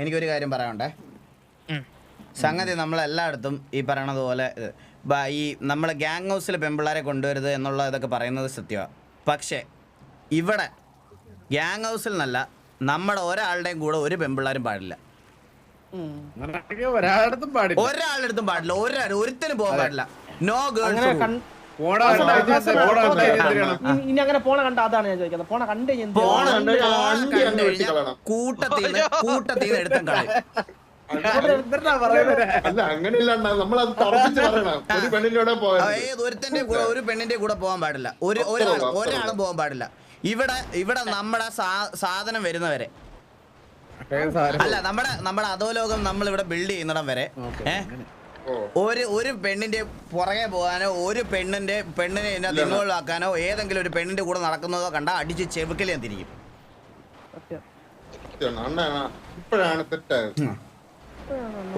എനിക്കൊരു കാര്യം പറയാനുണ്ടേ. സംഗതി നമ്മളെല്ലായിടത്തും ഈ പറയണത് പോലെ ഈ നമ്മൾ ഗ്യാങ് ഹൗസിൽ പെമ്പിള്ളാരെ കൊണ്ടുവരുത് എന്നുള്ള ഇതൊക്കെ പറയുന്നത് സത്യമാണ് പക്ഷേ ഇവിടെ ഗ്യാങ് ഹൗസിൽ നിന്നല്ല നമ്മുടെ ഒരാളുടെയും കൂടെ ഒരു പെമ്പിള്ളാരും പാടില്ല. ഒരാളുടെ അടുത്തും പാടില്ല. ഒരാളുടെടുത്തും പാടില്ല. ഒരാൾ ഒരുത്തനും പോകാൻ പാടില്ല. നോ ഗേൾസ് ഇനി അങ്ങനെ പോണ കണ്ട അതാണ് ഞാൻ ചോദിക്കുന്നത്. പോണ കണ്ട് കൂട്ടത്തിൽ എടുത്തും അല്ല നമ്മൾ അത് പറയണം. ഒരു പെണ്ണിന്റെ കൂടെ പോകാൻ ഒരു പെണ്ണിന്റെ പോകാൻ പാടില്ല. ഒരു ഒരാളും പോകാൻ പാടില്ല. ഇവിടെ ഇവിടെ നമ്മുടെ സാധനം വരുന്നവരെ. അല്ല നമ്മടെ നമ്മുടെ അധോലോകം നമ്മൾ ഇവിടെ ബിൽഡ് ചെയ്യുന്നിടം വരെ. ഏഹ് ഒരു ഒരു പെണ്ണിന്റെ പുറകെ പോകാനോ ഒരു പെണ്ണിന്റെ പെണ്ണിനെ എന്നെ ഇൻവോൾവ് ആക്കാനോ ഏതെങ്കിലും ഒരു പെണ്ണിന്റെ കൂടെ നടക്കുന്നതോ കണ്ട അടിച്ച് ചെവുക്കൽ ഞാൻ തിരിക്കും.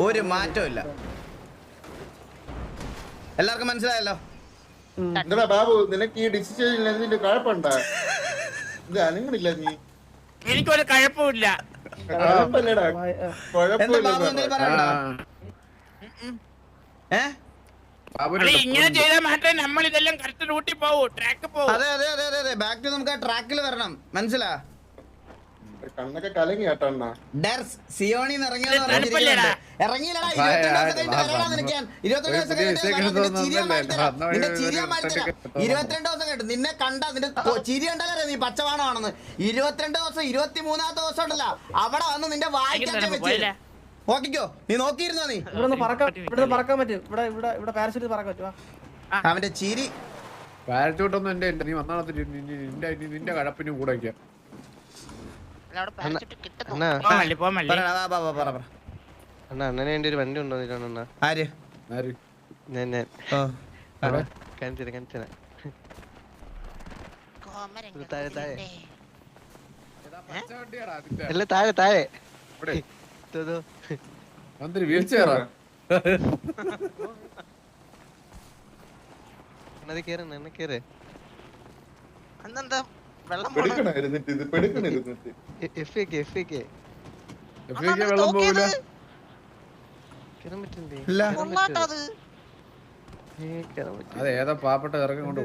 ഒരു മാറ്റവും ഇല്ല എല്ലാവർക്കും മനസ്സിലായല്ലോ? ബാബു നിനക്ക് ഈ ഡിസിഷൻ കുഴപ്പമുണ്ടാ ഇത് അനങ്ങണില്ല നീ. എനിക്കൊരു കഴപ്പില്ല കുഴപ്പമില്ലടാ കുഴപ്പമില്ല ഏഹ് ഇങ്ങനെ ചെയ്താൽ മാത്രമേ നമ്മൾ ഇതെല്ലാം കറക്റ്റ് റൂട്ടിൽ പോകൂ ട്രാക്ക് പോകും അതെ അതെ അതെ അതെ. ബാക്ക് ടു നമുക്ക് ആ ട്രാക്കിൽ വരണം. മനസ്സിലാ? കണ്ണൊക്കെ സിയോണി ഇരുപത്തിരണ്ട് ദിവസം കേട്ടു. നിന്നെ കണ്ട നിന്റെ ചിരി നീ പച്ചവാണമാണെന്ന് ഇരുപത്തിരണ്ട് ദിവസം ഇരുപത്തി മൂന്നാമത്തെ ദിവസം ഉണ്ടല്ലോ. അവിടെ വന്ന് നിന്റെ വായിക്കാൻ വെച്ചില്ല നോക്കിക്കോ. നീ നോക്കിയിരുന്നോ നീ? ഇവിടെ പറക്കാൻ ഇവിടുന്ന് പറക്കാൻ പറ്റും. ഇവിടെ ഇവിടെ ഇവിടെ പാരഷൂട്ട് പറക്കാൻ പറ്റുമോ അവന്റെ ചിരി. പാരഷൂട്ട് ഒന്നും എന്റെ നീ വന്നാൽ നിന്റെ നിന്റെ കഴപ്പിന് കൂടെ അണ്ണാ. അണ്ണനെ ഒരു വണ്ടി ഉണ്ടോ അണ്ണാ. ആര്? ആര്? താഴെ താഴെ. എടുത്തത്? മന്ത്രി വീൽ ചെയറാ എന്നത് കേറ് എന്നെ കേറ് അന്നെന്താ വെള്ളം പെടുക്കണായിരുന്നിട്ട് ഇത് പെടുക്കണിരുന്നിട്ട് F A F A F A വെള്ളം പോവില്ല. കേറാൻ പറ്റണ്ടേ? ഇല്ല. കൊള്ളാട്ടത് അതേതാ പാവപ്പെട്ട ഇറക്കം കൊണ്ട്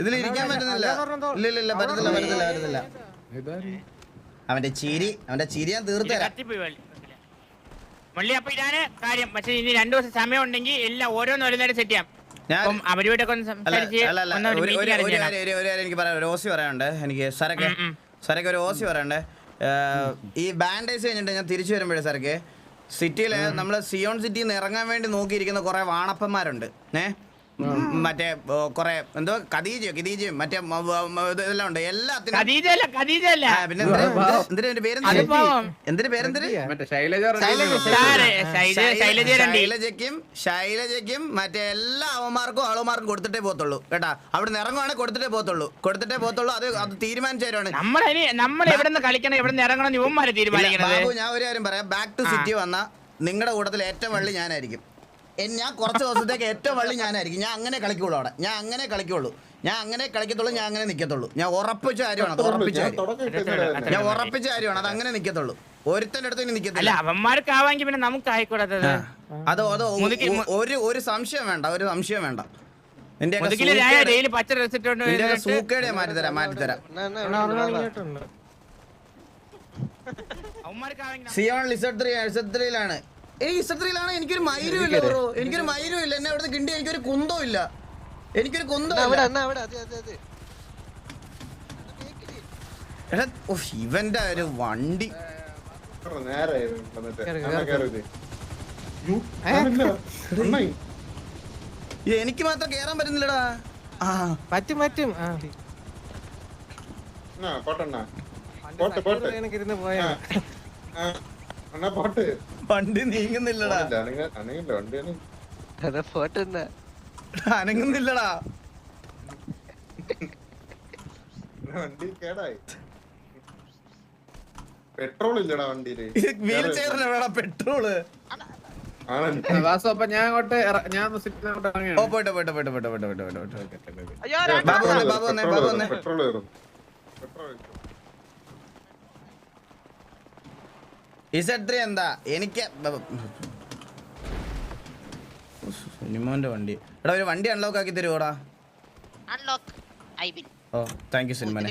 ഇതിൽ ഇരിക്കാൻ പറ്റുന്നില്ല. ഇല്ല ഇല്ല പറ്റുന്നില്ല പറ്റുന്നില്ല പറ്റുന്നില്ല അവന്റെ ചിരി അവന്റെ ചിരി ഞാൻ തീർത്തരാം മള്ളി അപ്പൊ ഇതാണ് കാര്യം. പക്ഷെ ഇനി രണ്ടു ദിവസം സമയം ഉണ്ടെങ്കിൽ എല്ലാം ഓരോന്ന് ഒരു നേരം സെറ്റ് ചെയ്യാം എനിക്ക് പറയാം. ഒരു ഓസി പറയാനുണ്ട്. എനിക്ക് സരക്കെ. സരക്ക് ഒരു ഓസി ഈ ബാൻഡേജ് കഴിഞ്ഞിട്ട് ഞാൻ തിരിച്ചു വരുമ്പോഴേ സരക്ക് സിറ്റിയിൽ നമ്മൾ സിയോൺ സിറ്റിയിൽ നിന്ന് ഇറങ്ങാൻ വേണ്ടി നോക്കിയിരിക്കുന്ന കുറെ വാണപ്പന്മാരുണ്ട്. ഏ? മറ്റേ കൊറേ എന്തോ കദീജയോ കിദീജയും മറ്റേ ഉണ്ട് എല്ലാത്തിനും പിന്നെ ശൈലജയ്ക്കും മറ്റേ എല്ലാ അവന്മാർക്കും ആളുമാർക്കും കൊടുത്തിട്ടേ പോത്തുള്ളൂ കേട്ടാ? അവിടെ നിന്ന് ഇറങ്ങുവാണെങ്കിൽ കൊടുത്തിട്ടേ പോത്തുള്ളൂ കൊടുത്തിട്ടേ പോത്തുള്ളൂ അത് അത് തീരുമാനിച്ചാണ് ബാബു ഞാൻ ഒരു കാര്യം പറയാം. ബാക്ക് ടു സിറ്റി വന്ന നിങ്ങളുടെ കൂട്ടത്തിൽ ഏറ്റവും വള്ളി ഞാനായിരിക്കും. ഞാൻ കുറച്ച് ദിവസത്തേക്ക് ഏറ്റവും വള്ളി ഞാനായിരിക്കും. ഞാൻ അങ്ങനെ കളിക്കുള്ളൂ അവിടെ. ഞാൻ അങ്ങനെ കളിക്കുള്ളൂ. ഞാൻ അങ്ങനെ കളിക്കത്തുള്ളൂ ഞാൻ അങ്ങനെ നിൽക്കത്തുള്ളൂ ഞാൻ ഉറപ്പിച്ച കാര്യമാണ് അത് ഉറപ്പിച്ച ഞാൻ കാര്യം. ഞാൻ ഉറപ്പിച്ച കാര്യമാണ് അത് അങ്ങനെ നിൽക്കത്തുള്ളൂ ഒരുത്തന്റെ അടുത്ത് ഇനി അല്ല നിൽക്കത്തില്ല അവന്മാർക്കാവാമെങ്കിൽ പിന്നെ നമുക്ക് ആയിക്കോട്ടെ അത് അത് മുതുക്കി- ഒ- ഒരു ഒരു സംശയം വേണ്ട ഒരു സംശയം വേണ്ട. നിന്റെ മുതുകിൽ രായ ഡെയിലി പച്ച ഡ്രസ് ഇട്ടോണ്ട് വരുന്നിട്ട് സൂക്കേടെ മാറ്റിത്തരാം മാറ്റിത്തരാം. വാ. സിയോൺ ലിസഡ് ത്രീ ലിസഡ് ത്രീയിലാണ്. എനിക്ക് ഇഷ്ടത്തിലാണ് എനിക്കൊരു മയിലും ഇല്ല ബ്രോ. എനിക്കൊരു മയിലും ഇല്ല. എന്നെ അവിടുന്ന് കിണ്ടി എനിക്കൊരു കുന്തവും ഇല്ല. എനിക്കൊരു കുന്തം ഇവന്റെ ഒരു വണ്ടി. എനിക്ക് മാത്രം കേറാൻ പറ്റുന്നില്ലടാ. പറ്റും പറ്റും. പോയാ. വണ്ടി നീങ്ങുന്നില്ലടാ. അനങ്ങുന്നില്ലടാ. വണ്ടി കേടായി. പെട്രോൾ ഇല്ലടാ വണ്ടിയിൽ. വീൽ ചെയറിന് വേണം പെട്രോൾ? വാസു അപ്പൊ ഞാൻ അങ്ങോട്ട് ഞാൻ പോട്ടെ പോട്ടെ പോട്ടെ പോട്ടെ പോട്ടെ പോട്ടെ പോട്ടെ ബാബു വന്നേ ബാബു വന്നേ. പെട്രോൾ പെട്രോൾ ഇസഡ് ത്രീ എന്താ? എനിക്ക് സിനിമോന്റെ വണ്ടി. എടാ ഒരു വണ്ടി അൺലോക്ക് ആക്കി തരുവോടാ unlock I will oh thank you സിനിമനെ.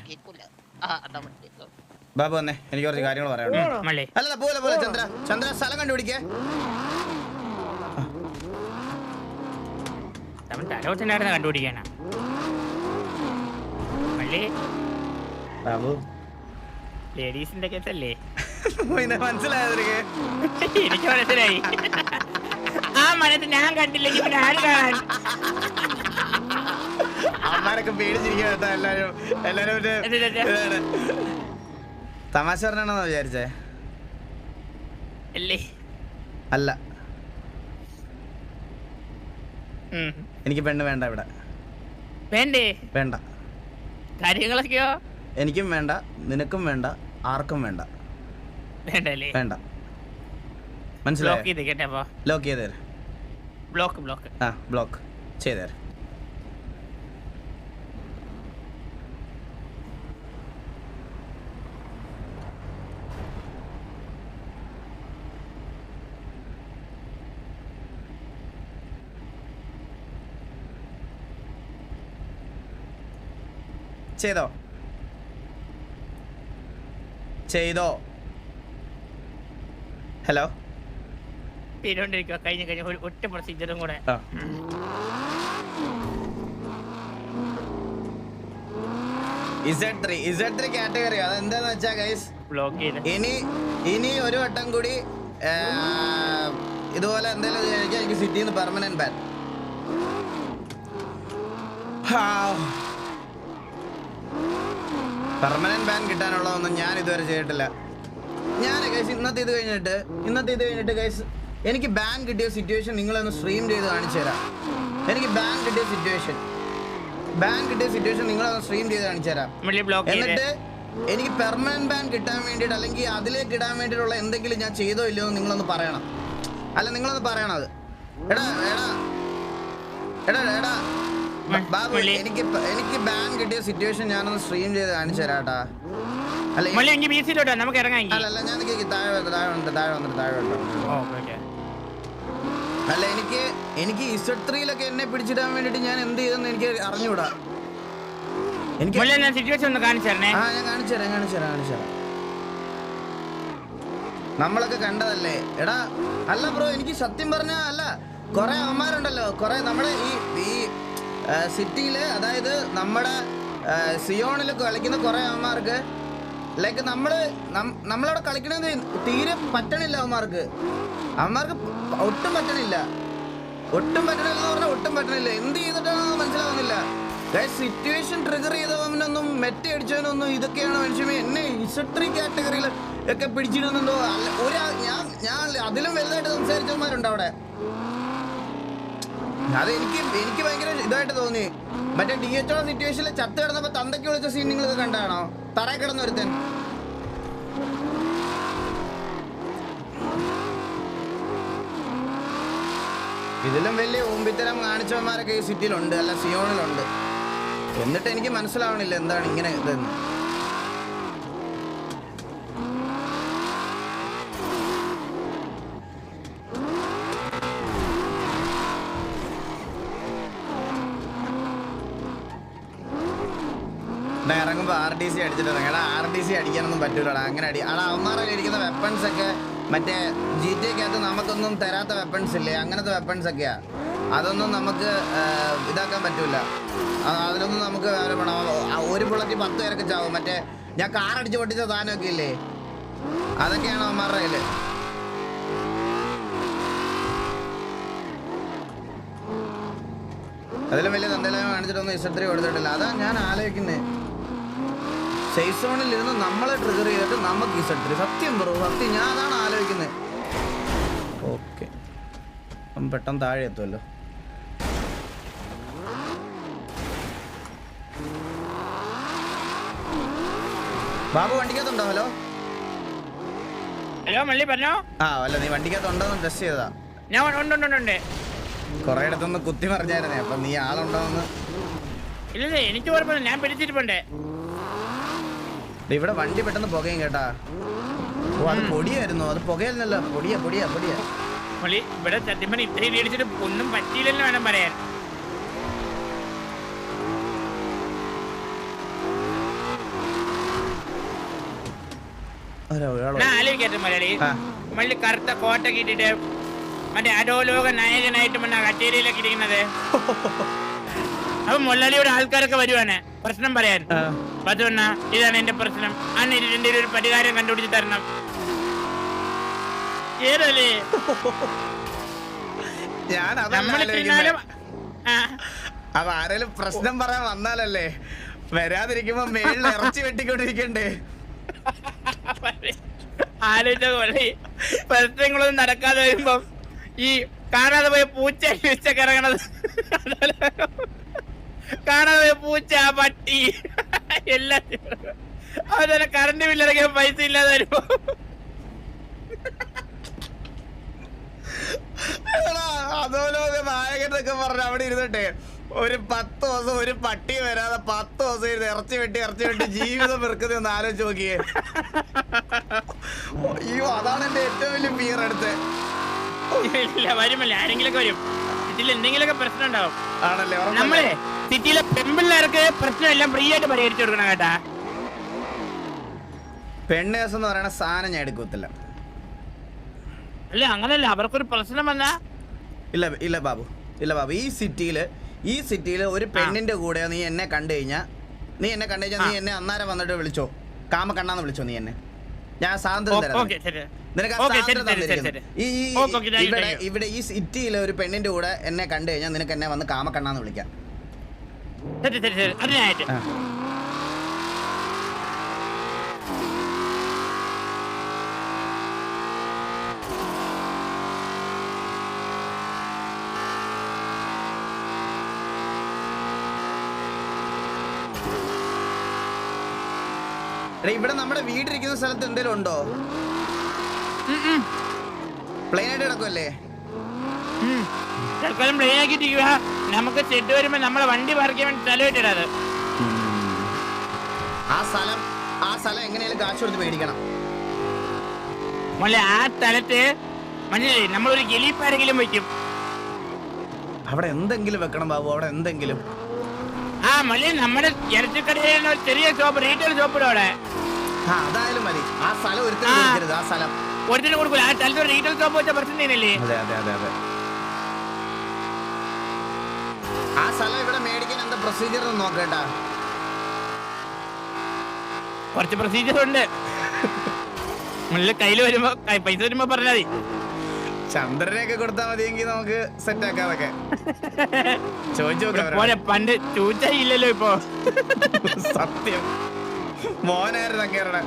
ആ അതാ വണ്ടി. ബാബു വന്നേ എനിക്ക് കുറച്ച് കാര്യങ്ങൾ പറയാനുണ്ട്. അല്ല പോലെ പോലെ ചന്ദ്ര. ചന്ദ്ര സ്ഥലം കണ്ടുപിടിക്കേ. കണ്ടുപിടിക്കാനാ. ബാബു. ലേഡീസിന്റെ കേസല്ലേ? പിന്നെ മനസ്സിലായോ നിനക്ക് എനിക്ക് മനസ്സിലായി. ആ മനസ്സ് ഞാൻ കണ്ടില്ലെങ്കിൽ പിന്നെ ആര് കാണാൻ? അമ്മാരൊക്കെ പേടിച്ചിരിക്കുക കേട്ടോ എല്ലാരും. എല്ലാരും. തമാശ പറഞ്ഞാണെന്നോ വിചാരിച്ചേ? അല്ലേ. അല്ല. എനിക്ക് പെണ്ണ് വേണ്ട ഇവിടെ. വേണ്ടേ? വേണ്ട. കാര്യങ്ങളൊക്കെയോ? എനിക്കും വേണ്ട നിനക്കും വേണ്ട ആർക്കും വേണ്ട. വേണ്ടല്ലേ? വേണ്ട. ബ്ലോക്ക് മനസ്സിലായോ ചെയ്ത് കേട്ടപ്പോ ലോക്ക് ചെയ്തേര് ബ്ലോക്ക് ബ്ലോക്ക് ആ ബ്ലോക്ക് ചെയ്തേര് ചെയ്തോ? ചെയ്തോ. ഹലോ പിന്നോണ്ടിരിക്കുക കഴിഞ്ഞ കഴിഞ്ഞ. ഒരു ഒറ്റ പ്രൊസീജിയറും കൂടെ. കാറ്റഗറി അതെന്താന്ന് വെച്ചാ ഗൈസ് ബ്ലോക്ക് ചെയ്ത്. ഇനി ഇനി ഒരു വട്ടം കൂടി ഇതുപോലെ എന്തെങ്കിലും എനിക്ക് എനിക്ക് സിറ്റിയിൽ നിന്ന് പെർമനന്റ് ബാൻ പെർമനന്റ് ബാൻ കിട്ടാനുള്ളതൊന്നും ഞാൻ ഇതുവരെ ചെയ്തിട്ടില്ല. ഞാൻ ഗൈസ് ഇന്നത്തെ ഇത് കഴിഞ്ഞിട്ട് ഇന്നത്തെ ഇത് കഴിഞ്ഞിട്ട് ഗൈസ് എനിക്ക് ബാൻ കിട്ടിയ സിറ്റുവേഷൻ നിങ്ങളൊന്ന് സ്ട്രീം ചെയ്ത് കാണിച്ചു തരാം. എനിക്ക് ബാൻ കിട്ടിയ സിറ്റുവേഷൻ ബാൻ കിട്ടിയ സിറ്റുവേഷൻ നിങ്ങളൊന്ന് സ്ട്രീം ചെയ്ത് കാണിച്ചു തരാം. എന്നിട്ട് എനിക്ക് പെർമനന്റ് ബാൻ കിട്ടാൻ വേണ്ടിയിട്ട് അല്ലെങ്കിൽ അതിലേക്ക് ഇടാൻ വേണ്ടിയിട്ടുള്ള എന്തെങ്കിലും ഞാൻ ചെയ്തോ ഇല്ലയോ എന്ന് നിങ്ങളൊന്ന് പറയണം. അല്ല നിങ്ങളൊന്ന് പറയണം അത്. എടാ എടാ. എടാ എടാ. ബാബു എനിക്ക് എനിക്ക് ബാൻ കിട്ടിയ സിറ്റുവേഷൻ ഞാനൊന്ന് സ്ട്രീം ചെയ്ത് കാണിച്ചു ഈ- മള്ളി എങ്കിൽ ബി സിയിലോട്ടോ നമുക്ക് ഇറങ്ങാം അല്ല അല്ല ഞാൻ നിക്ക് താഴെ വന്നിട്ട് താഴെ വന്നിട്ട് താഴെ വന്നിട്ട് താഴെ ഓക്കെ അല്ല എനിക്ക് എനിക്ക് ഇസഡ് ത്രീയിലൊക്കെ എന്നെ പിടിച്ചിടാൻ വേണ്ടിട്ട് ഞാൻ എന്ത് ചെയ്തെന്ന് എനിക്ക് അറിഞ്ഞുകൂടാ എനിക്ക് ഞാൻ സിറ്റുവേഷൻ ഒന്ന് കാണിച്ചു തരണേ. ആ ഞാൻ കാണിച്ചു തരാം കാണിച്ചു തരാം കാണിച്ചു തരാം. നമ്മളൊക്കെ കണ്ടതല്ലേ? എടാ അല്ല ബ്രോ എനിക്ക് സത്യം പറഞ്ഞ അല്ല കൊറേ അവന്മാരുണ്ടല്ലോ കുറെ നമ്മുടെ ഈ ഈ സിറ്റിയിൽ അതായത് നമ്മുടെ സിയോണിൽ കളിക്കുന്ന കൊറേ അവന്മാർക്ക് ലൈക്ക് നമ്മൾ നമ്മളവിടെ കളിക്കണത് തീരെ പറ്റണില്ല അവന്മാർക്ക്. അവന്മാർക്ക് ഒട്ടും പറ്റണില്ല. ഒട്ടും പറ്റണില്ല എന്ന് പറഞ്ഞാൽ ഒട്ടും പറ്റണില്ല. എന്ത് ചെയ്തിട്ടാണെന്ന് മനസ്സിലാവുന്നില്ല. സിറ്റുവേഷൻ ട്രിഗർ ചെയ്തവനൊന്നും മെറ്റ അടിച്ചവനൊന്നും ഇതൊക്കെയാണ് മനുഷ്യമേ. എന്നെ ഇസട്രി കാറ്റഗറിയിൽ ഒക്കെ പിടിച്ചിടുന്നുണ്ടോ ഒരു ഞാൻ ഞാൻ അതിലും വലുതായിട്ട് സംസാരിച്ചവന്മാരുണ്ട് അവിടെ. അത് എനിക്ക് എനിക്ക് ഭയങ്കര ഇതായിട്ട് തോന്നി. മറ്റേ ഡി എച്ച് ഒ സിറ്റുവേഷനിൽ ചത്ത് കിടന്നപ്പോ തന്തയ്ക്ക് വിളിച്ച സീൻ നിങ്ങളൊക്കെ കണ്ടാണോ? തറയിൽ കിടന്നൊരുത്തൻ ഇതിലും വലിയ ഊമ്പിത്തരം കാണിച്ചവന്മാരൊക്കെ ഈ സിറ്റിയിലുണ്ട് അല്ല സിയോണിലുണ്ട്. എന്നിട്ട് എനിക്ക് മനസ്സിലാവണില്ല എന്താണ് ഇങ്ങനെ ഇതെന്ന്. എടാ, ഇറങ്ങുമ്പോ ആർ ഡി സി അടിച്ചിട്ട് ഇറങ്ങി. എടാ ആർ ഡി സി അടിക്കാനൊന്നും പറ്റൂലടാ. അങ്ങനെ അടി ആടാ അവന്മാരൊക്കെ ഇരിക്കുന്ന വെപ്പൺസ് ഒക്കെ മറ്റേ ജി ടി അകത്ത് നമുക്കൊന്നും തരാത്ത വെപ്പൺസ് ഇല്ലേ? അങ്ങനത്തെ വെപ്പൺസ് ഒക്കെയാ. അതൊന്നും നമുക്ക് ഇതാക്കാൻ പറ്റൂല. അതിലൊന്നും നമുക്ക് വേറെ ഒരു ബുള്ളറ്റ് പത്ത് പേരൊക്കെ ചാവും. മറ്റേ ഞാൻ കാർ അടിച്ച് പൊട്ടിച്ച സാധനമൊക്കെ ഇല്ലേ? അതൊക്കെയാണ് അവന്മാരുടെ കയ്യിൽ. അതിലും വലിയ തന്തയിലും കാണിച്ചിട്ടൊന്നും ഇഷ്ടത്തിൽ കൊടുത്തിട്ടില്ല. അതാ ഞാൻ ആലോചിക്കുന്നത് സേഫ് സോണിൽ ഇരുന്ന് നമ്മളെ ട്രിഗർ ചെയ്തിട്ട് നമുക്ക് ഈ സെറ്റ് സത്യം ബ്രോ സത്യം. ഞാൻ അതാണ് ആലോചിക്കുന്നത് ഓക്കെ അപ്പം പെട്ടെന്ന് താഴെ എത്തുമല്ലോ ബാബു വണ്ടിക്കകത്തുണ്ടോ? ഹലോ? ഹലോ മള്ളി പറഞ്ഞോ? ആ അല്ല നീ വണ്ടിക്കകത്തുണ്ടോ എന്ന് ടെസ്റ്റ് ചെയ്താ ഞാൻ ഉണ്ട് കുറേ ഇടത്തൊന്ന് കുത്തി പറഞ്ഞായിരുന്നേ അപ്പൊ നീ ആളുണ്ടോന്ന്? ഇല്ലേ എനിക്ക് കുഴപ്പമില്ല ഞാൻ പിടിച്ചിട്ടുണ്ട് ഇവിടെ വണ്ടി പെട്ടെന്ന് പുകയും കേട്ടാ. ഓ അത് പൊടിയായിരുന്നു. അത് പുകയല്ലല്ലോ. പൊടിയാ പൊടിയാ പൊടിയാ. പുള്ളി ഇവിടെ സത്യം പറഞ്ഞ ഇത്രയും മേടിച്ചിട്ട് ഒന്നും പറ്റിയില്ലെന്ന് വേണം പറയാൻ. ആലോചിക്കട്ടെ മലയാളി. മള്ളി കറുത്ത കോട്ട കിട്ടിട്ട് മറ്റേ അധോലോക നായകനായിട്ട് മുന്നേ കച്ചേരിയിലൊക്കെ ഇരിക്കുന്നത്. അപ്പൊ മുള്ളലിയുടെ ആൾക്കാരൊക്കെ വരുവാണ്. പ്രശ്നം പറയാൻ. ആ. ഇതാണ് എന്റെ പ്രശ്നം. അന്ന് ഇതിന്റെ ഒരു പരിഹാരം കണ്ടുപിടിച്ച് തരണം. ഏതല്ലേ? ഞാൻ അതല്ല നമ്മൾ ആലോചിക്കുന്നെ. ആ, അപ്പൊ ആരേലും പ്രശ്നം പറയാൻ വന്നാലല്ലേ വരാതിരിക്കുമ്പോ മേളിൽ ഇറച്ചി വെട്ടിക്കൊണ്ടിരിക്കണ്ടേ? ആലോചിച്ച പോലെ പ്രശ്നങ്ങളൊന്നും നടക്കാതെ വരുമ്പം ഈ കാണാതെ പോയ പൂച്ച കറങ്ങണത്. ഇറങ്ങണത് കാണാതെ പൂച്ച പട്ടി എല്ലാം അവനെ കറണ്ട് ബില്ലിറങ്ങിയ പൈസ ഇല്ലാതെ വരുമ്പോ. അതോലോക നായകനൊക്കെ പറഞ്ഞ അവിടെ ഇരുന്നിട്ടെ ഒരു പത്ത് ദിവസം ഒരു പട്ടി വരാതെ പത്ത് ദിവസം ഇരുന്ന് ഇറച്ചി വെട്ടി ഇറച്ചി വെട്ടി ജീവിതം വെറുക്കുന്ന ഒന്ന് ആലോചിച്ച് നോക്കിയേ. അയ്യോ അതാണ് എന്റെ ഏറ്റവും വലിയ ഫിയർ അടുത്ത് ഇല്ല വരുമല്ല ആരെങ്കിലൊക്കെ വരും. ഇതിൽ എന്തെങ്കിലുമൊക്കെ പ്രശ്നം ഉണ്ടാവും. ആണല്ലേ നമ്മളെ സിറ്റിയിലെ പെമ്പിള്ളേർക്ക് പ്രശ്നം എല്ലാം ഫ്രീ ആയിട്ട് പരിഹരിച്ചു കൊടുക്കണം കേട്ടാ. പെണ്ണ് കേസ് എന്ന് പറയുന്ന സാധനം ഞാൻ എടുക്കത്തില്ല. അല്ല അങ്ങനല്ല. അവർക്കൊരു പ്രശ്നം വന്നാ ഇല്ല ഇല്ല ബാബു. ഇല്ല ബാബു. ഈ സിറ്റിയിൽ ഈ സിറ്റിയിൽ ഒരു പെണ്ണിന്റെ കൂടെ നീ എന്നെ കണ്ടു കഴിഞ്ഞാ നീ എന്നെ കണ്ടു കഴിഞ്ഞാൽ നീ എന്നെ അന്നേരം വന്നിട്ട് വിളിച്ചോ. കാമ കണ്ണാന്ന് വിളിച്ചോ നീ എന്നെ. ഞാൻ സാന്ദ്രം ഇവിടെ ഇവിടെ ഈ സിറ്റിയിലെ ഒരു പെണ്ണിന്റെ കൂടെ എന്നെ കണ്ടു കഴിഞ്ഞാൽ നിനക്ക് എന്നെ വന്ന് കാമ കണ്ണാന്ന് വിളിക്കാം ഇവിടെ നമ്മുടെ വീടിരിക്കുന്ന സ്ഥലത്ത് എന്തേലും ഉണ്ടോ? പ്ലെയിൻ ആയിട്ട് കിടക്കുമല്ലേ. തൽക്കാലം പ്ലെയിൻ ആക്കിയിട്ടിരിക്കുക നമുക്ക് ചെട്ട് വരുമ്പോ നമ്മളെ വണ്ടി പാർക്ക് ചെയ്യാൻ വേണ്ടി സ്ഥലം ആ സ്ഥലം ആ സ്ഥലം എങ്ങനെയാലും കാശ് കൊടുത്ത് മേടിക്കണം. മോളെ ആ സ്ഥലത്ത് മനസ്സിലായി നമ്മളൊരു ഗലീപ്പാരെങ്കിലും വെക്കും അവിടെ എന്തെങ്കിലും വെക്കണം ബാബു അവിടെ എന്തെങ്കിലും. ആ മല്ലി നമ്മുടെ ഇറച്ചിക്കടയിലുള്ള ചെറിയ ഷോപ്പ് റീറ്റെയിൽ ഷോപ്പ് അവിടെ. ആ അതായാലും മതി. ആ സ്ഥലം ആ. കൊടുക്കരുത് ആ സ്ഥലം. ഒരുത്തിന് കൊടുക്കൂല. ആ സ്ഥലത്ത് ഒരു റീറ്റെയിൽ ഷോപ്പ് വെച്ച പ്രശ്നം അതെ അതെ അതെ അതെ. ആ സ്ഥലം ഇവിടെ മേടിക്കാൻ എന്താ പ്രൊസീജിയർ ഒന്ന് നോക്കേട്ടാ കുറച്ച് പ്രൊസീജിയർ ഉണ്ട്. മുല്ല കയ്യിൽ വരുമ്പോ കൈ- പൈസ വരുമ്പോ പറഞ്ഞാ മതി. ചന്ദ്രനെയൊക്കെ കൊടുത്താൽ മതിയെങ്കിൽ നമുക്ക് സെറ്റ് ആക്കാം അതൊക്കെ ചോദിച്ചു നോക്കാം അവരോട്. പോലെ പണ്ട് ചൂച്ച ഇല്ലല്ലോ ഇപ്പൊ. സത്യം. മോനായിരുന്നു അങ്ങേരുടെ